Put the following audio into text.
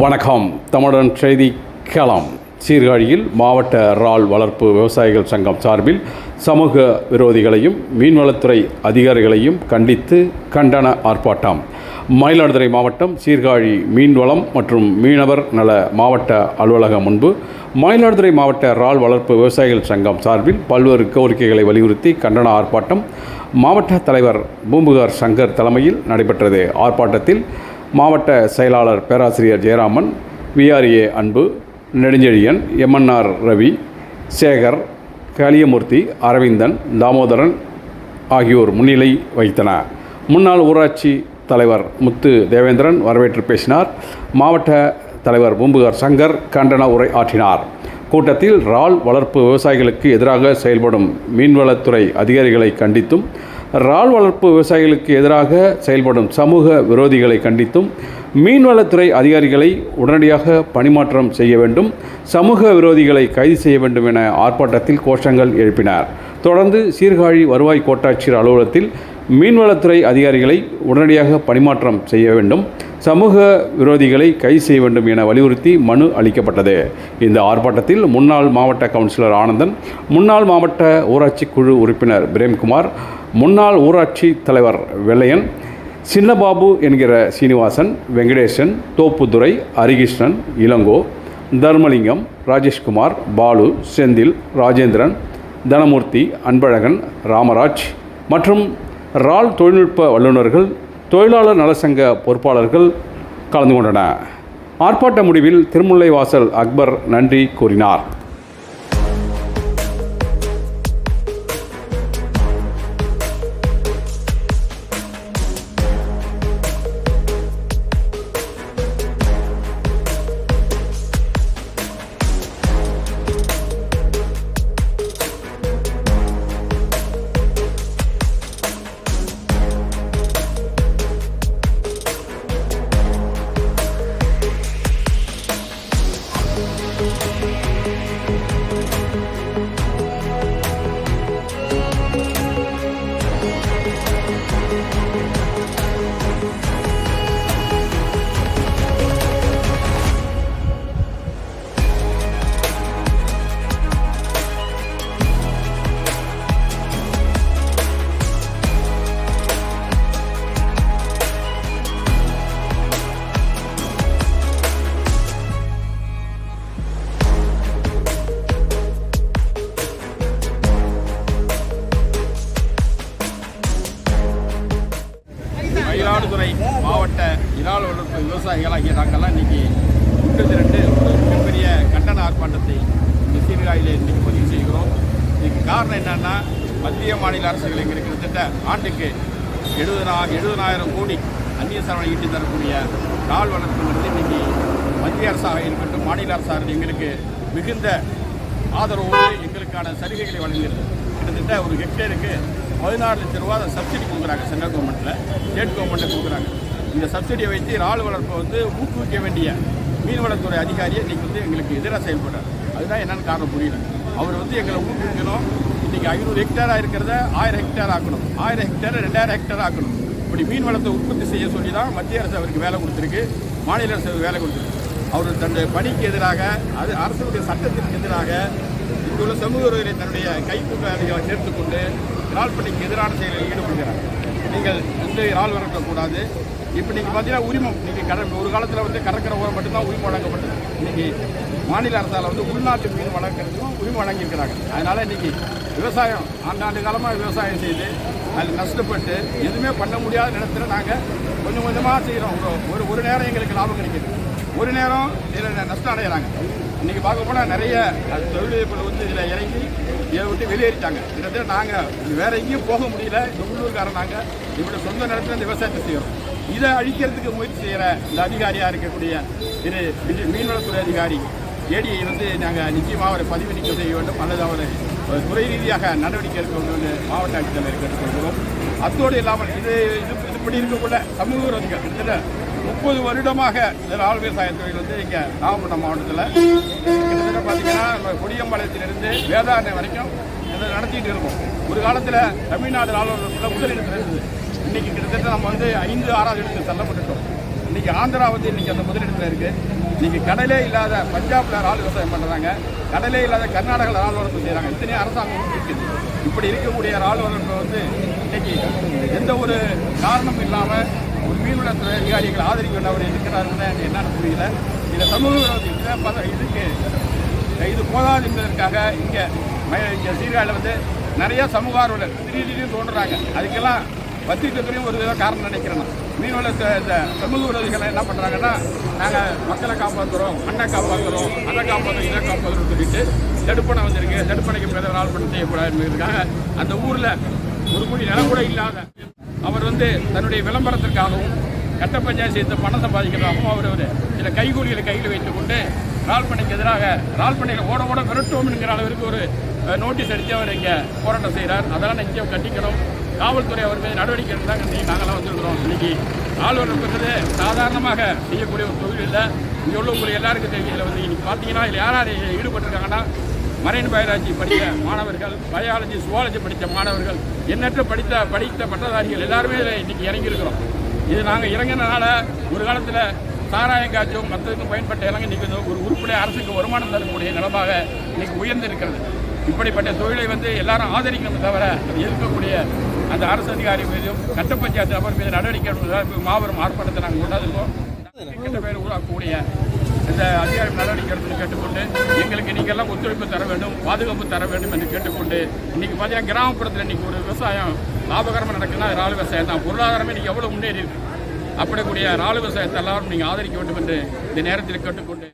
வணக்கம். தமிழன் செய்தி களம். சீர்காழியில் மாவட்ட இறால் வளர்ப்பு விவசாயிகள் சங்கம் சார்பில் சமூக விரோதிகளையும் மீன்வளத்துறை அதிகாரிகளையும் கண்டித்து கண்டன ஆர்ப்பாட்டம். மயிலாடுதுறை மாவட்டம் சீர்காழி மீன்வளம் மற்றும் மீனவர் நல மாவட்ட அலுவலகம் முன்பு மயிலாடுதுறை மாவட்ட இறால் வளர்ப்பு விவசாயிகள் சங்கம் சார்பில் பல்வேறு கோரிக்கைகளை வலியுறுத்தி கண்டன ஆர்ப்பாட்டம் மாவட்ட தலைவர் பூம்புகார் சங்கர் தலைமையில் நடைபெற்றது. ஆர்ப்பாட்டத்தில் மாவட்ட செயலாளர் பேராசிரியர் Jayaraman V R A Anbu Nedunchezhiyan M N R Ravi Sekar Kaliyamoorthy Aravindan Damodaran ஆகியோர் முன்னிலை வகித்தன முன்னாள் ஊராட்சி தலைவர் முத்து தேவேந்திரன் வரவேற்று பேசினார். மாவட்ட தலைவர் பூம்புகார் சங்கர் கண்டன உரை ஆற்றினார். கூட்டத்தில் இறால் வளர்ப்பு விவசாயிகளுக்கு எதிராக செயல்படும் மீன்வளத்துறை அதிகாரிகளை கண்டித்தும் இறால் வளர்ப்பு விவசாயிகளுக்கு எதிராக செயல்படும் சமூக விரோதிகளை கண்டித்தும் மீன்வளத்துறை அதிகாரிகளை உடனடியாக பணிமாற்றம் செய்ய வேண்டும் சமூக விரோதிகளை கைது செய்ய வேண்டும் என ஆர்ப்பாட்டத்தில் கோஷங்கள் எழுப்பினார். தொடர்ந்து சீர்காழி வருவாய் கோட்டாட்சியர் அலுவலகத்தில் மீன்வளத்துறை அதிகாரிகளை உடனடியாக பணிமாற்றம் செய்ய வேண்டும் சமூக விரோதிகளை கைது செய்ய வேண்டும் என வலியுறுத்தி மனு அளிக்கப்பட்டது. இந்த ஆர்ப்பாட்டத்தில் முன்னாள் மாவட்ட கவுன்சிலர் ஆனந்தன் முன்னாள் மாவட்ட ஊராட்சி குழு உறுப்பினர் பிரேம்குமார் முன்னாள் ஊராட்சி தலைவர் வெள்ளையன் சின்னபாபு என்கிற சீனிவாசன் வெங்கடேசன் தோப்புதுரை ஹரிகிருஷ்ணன் இளங்கோ தர்மலிங்கம் ராஜேஷ்குமார் பாலு செந்தில் ராஜேந்திரன் தனமூர்த்தி அன்பழகன் ராமராஜ் மற்றும் ரால் தொழில்நுட்ப வல்லுநர்கள் தொழிலாளர் நலசங்க பொறுப்பாளர்கள் கலந்து கொண்டன ஆர்ப்பாட்ட முடிவில் திருமுல்லைவாசல் அக்பர் நன்றி கூறினார். விவசாயிகளாகிய நாங்கள்லாம் இன்னைக்கு முப்பத்தி ரெண்டு ஒரு மிகப்பெரிய கண்டன ஆர்ப்பாட்டத்தை இந்த சீர்காழியில் இன்னைக்கு பதிவு செய்கிறோம். இதுக்கு காரணம் என்னன்னா மத்திய மாநில அரசுகள் எங்களுக்கு கிட்டத்தட்ட ஆண்டுக்கு எழுபதனா எழுபதாயிரம் கோடி அந்நிய செலவை ஈட்டி தரக்கூடிய இறால் வளர்ப்புங்கிறது இன்னைக்கு மத்திய அரசாக இருக்கட்டும் மாநில அரசாக எங்களுக்கு மிகுந்த ஆதரவோடு எங்களுக்கான சலுகைகளை வழங்குகிறது. கிட்டத்தட்ட ஒரு ஹெக்டேருக்கு பதினாறு லட்ச ரூபா சப்சிடி கொடுக்குறாங்க சென்ட்ரல் கவர்மெண்ட்டில் ஸ்டேட் கவர்மெண்ட்டில் கொடுக்குறாங்க. இந்த சப்சிடியை வைத்து இறால் வளர்ப்பை வந்து ஊக்குவிக்க வேண்டிய மீன்வளத்துறை அதிகாரியை இன்றைக்கி வந்து எங்களுக்கு எதிராக செயல்படுறார் அதுதான் என்னென்னு காரணம் புரியல. அவர் வந்து எங்களை ஊக்குவிக்கணும். இன்றைக்கி ஐநூறு ஹெக்டேராக இருக்கிறத ஆயிரம் ஹெக்டேர் ஆக்கணும். ஆயிரம் ஹெக்டேர் ரெண்டாயிரம் ஹெக்டேர் ஆக்கணும். இப்படி மீன் வளத்தை உற்பத்தி செய்ய சொல்லி தான் மத்திய அரசு அவருக்கு வேலை கொடுத்துருக்கு. மாநில அரசு அவருக்கு வேலை கொடுத்துருக்கு. அவர் தன்னுடைய பணிக்கு எதிராக அது அரசுடைய சட்டத்திற்கு எதிராக இங்குள்ள சமூக உறவுகளை தன்னுடைய கைக்கூட்டாளிகளை சேர்த்துக்கொண்டு இறால் பணிக்கு எதிரான செயலில் ஈடுபடுகிறார். நீங்கள் வந்து இறால் வளர்க்கக்கூடாது. இப்போ நீங்கள் பார்த்தீங்கன்னா உரிமம். நீங்கள் கட ஒரு காலத்தில் வந்து கடற்கரை ஓரம் மட்டும்தான் உரிமை வழங்கப்பட்டது. இன்னைக்கு மாநில அரசால் வந்து உள்நாட்டு மீன் வழங்குறதுக்கும் உரிமம் வழங்கியிருக்கிறாங்க. அதனால் இன்னைக்கு விவசாயம் ஆண்டாண்டு காலமாக விவசாயம் செய்து அதில் நஷ்டப்பட்டு எதுவுமே பண்ண முடியாத நேரத்தில் நாங்கள் கொஞ்சம் கொஞ்சமாக செய்கிறோம் ஒரு- ஒரு ஒரு நேரம் எங்களுக்கு லாபம் கிடைக்குது. ஒரு நேரம் இதில் நஷ்டம் அடைகிறாங்க இன்றைக்கி பார்க்க போனால் நிறைய தொழிலதிபர்கள் வந்து இதில் இறங்கி இதை விட்டு வெளியேறிட்டாங்க. கிட்டத்தட்ட நாங்கள் வேற எங்கேயும் போக முடியல. இந்த உள்ளூர்காரன் நாங்கள் இப்படி சொந்த நேரத்தில் இந்த விவசாயத்தை செய்கிறோம் இதை அழிக்கிறதுக்கு முயற்சி செய்கிற இந்த அதிகாரியாக இருக்கக்கூடிய திரு மீன்வளத்துறை அதிகாரி ஏடியை வந்து நாங்கள் நிச்சயமாக அவரை பதிவு நீக்கம் செய்ய வேண்டும். அல்லது அவரை ஒரு துறை ரீதியாக நடவடிக்கை எடுக்க வேண்டும் என்று மாவட்ட ஆட்சித்தலைவர் கேட்டுக்கொள்கிறோம் அத்தோடு இல்லாமல் இது இது இப்படி இருக்கக்குள்ள சமூக விரோதிகள் கிட்டத்தட்ட முப்பது வருடமாக இந்த ஆள் விவசாயத்துறையில் தொழில் வந்து இங்கே நாகப்பட்டினம் மாவட்டத்தில் கிட்டத்தட்ட பார்த்தீங்கன்னா நம்ம கொடியம்பாளையத்திலிருந்து வேதாரணை வரைக்கும் இதை நடத்திட்டு இருக்கோம். ஒரு காலத்தில் தமிழ்நாடு ஆளுநர் முதலிடத்தில் இருந்தது. இன்றைக்கி கிட்டத்தட்ட நம்ம வந்து ஐந்து ஆறாவது இடத்துக்கு தள்ளப்பட்டுட்டோம். இன்றைக்கி ஆந்திரா வந்து இன்னைக்கு அந்த முதலிடத்தில் இருக்குது இன்றைக்கி கடலே இல்லாத பஞ்சாபில் இறால் விவசாயம் பண்ணுறாங்க கடலே இல்லாத கர்நாடகாவில் இறால் வளர்ப்பு செய்கிறாங்க இத்தனையும் அரசாங்கம் இருக்குது இப்படி இருக்கக்கூடிய இறால் வளர்ப்பு வந்து இன்றைக்கி எந்த ஒரு காரணமும் இல்லாமல் ஒரு மீன்வளத்துறை அதிகாரிகள் ஆதரிக்க வேண்டவர் இருக்கிறாருன்னு எனக்கு என்னன்னு புரியல. இதை சமூக விரோதி இதுக்கு. இது போதாது என்பதற்காக இங்கே இங்கே சீர்காழியில் வந்து நிறைய சமூக ஆர்வலர் திடீர் திடீர்னு தோன்றுறாங்க. அதுக்கெல்லாம் பத்திரிக்கைத்துறையும் ஒரு வித காரணம் நினைக்கிறேன். நான். இந்த சமூக விரோதிகள் என்ன பண்ணுறாங்கன்னா நாங்கள் மக்களை காப்பாற்றுறோம் மண்ணை காப்பாற்றுறோம் அதை காப்பாற்றுறோம் இதை காப்பாற்றுறோம் சொல்லிட்டு தடுப்பணை வந்திருக்கு. தடுப்பணைக்கு பிறகு ஆள் பண்ண செய்யக்கூடாதுன்றதுக்காக அந்த ஊரில் ஒரு குடி நிலம் கூட இல்லாத அவர் வந்து தன்னுடைய விளம்பரத்திற்காகவும் கட்ட பஞ்சாயத்து சேர்த்து பணம் சம்பாதிக்கிறதாகவும் அவர் ஒரு சில கைகூலிகளை கையில் வைத்துக்கொண்டு ரால்பனைக்கு எதிராக ரால்பனையில் ஓட ஓட விரட்டுவோம்ங்கிற அளவிற்கு ஒரு நோட்டீஸ் அடித்து அவர் இங்கே போராட்டம் செய்கிறார் அதெல்லாம் நிச்சயம் கண்டிக்கணும் காவல்துறை அவர் மீது நடவடிக்கை எடுத்தாங்க. இன்னைக்கு நாங்களாம் வந்திருக்கிறோம். இன்னைக்கு ஆளுநர் என்பது சாதாரணமாக செய்யக்கூடிய ஒரு தொழில் இல்லை. இங்கே உள்ளவங்களுக்கு எல்லாருக்கும் தெரியும். இதில் வந்து இன்னைக்கு பார்த்தீங்கன்னா இதில் யார் யார் ஈடுபட்டிருக்காங்கன்னா மரைன் பயாலஜி படித்த மாணவர்கள் பயாலஜி சுவாலஜி படித்த மாணவர்கள் எண்ணற்ற படித்த படித்த பட்டதாரிகள் எல்லாருமே இதில் இன்றைக்கி இறங்கியிருக்கிறோம். இது நாங்கள் இறங்கினனால ஒரு காலத்தில் சாராயம் காய்ச்சும் மற்றதுக்கும் பயன்பட்ட இலங்கை இன்றைக்கி ஒரு உறுப்பினர் அரசுக்கு வருமானம் தரக்கூடிய நிலமாக இன்றைக்கி உயர்ந்திருக்கிறது. இப்படிப்பட்ட தொழிலை வந்து எல்லாரும் ஆதரிக்கணும் தவிர அது எதிர்க்கக்கூடிய அந்த அரசு அதிகாரி மீதும் கட்ட பஞ்சாயத்து நபர் மீது நடவடிக்கை எடுப்பதாக மாபெரும் ஆர்ப்பாட்டத்தை நாங்கள் கொண்டாந்துருக்கோம் கெட்ட பேர் உருவாக்கக்கூடிய இந்த அதிகாரி நடவடிக்கை எடுத்து கேட்டுக்கொண்டு எங்களுக்கு நீங்கள் எல்லாம் ஒத்துழைப்பு தர வேண்டும் பாதுகாப்பு தர வேண்டும் என்று கேட்டுக்கொண்டு இன்னைக்கு பார்த்தீங்கன்னா கிராமப்புறத்தில் இன்னைக்கு ஒரு விவசாயம் லாபகரமாக நடக்குதுன்னா இறால் விவசாயம் தான். பொருளாதாரமே இன்னைக்கு எவ்வளோ முன்னேறி இருக்கு. அப்படிக்கூடிய இறால் விவசாயத்தை எல்லாரும் நீங்கள் ஆதரிக்க வேண்டும் என்று இந்த நேரத்தில் கேட்டுக்கொண்டு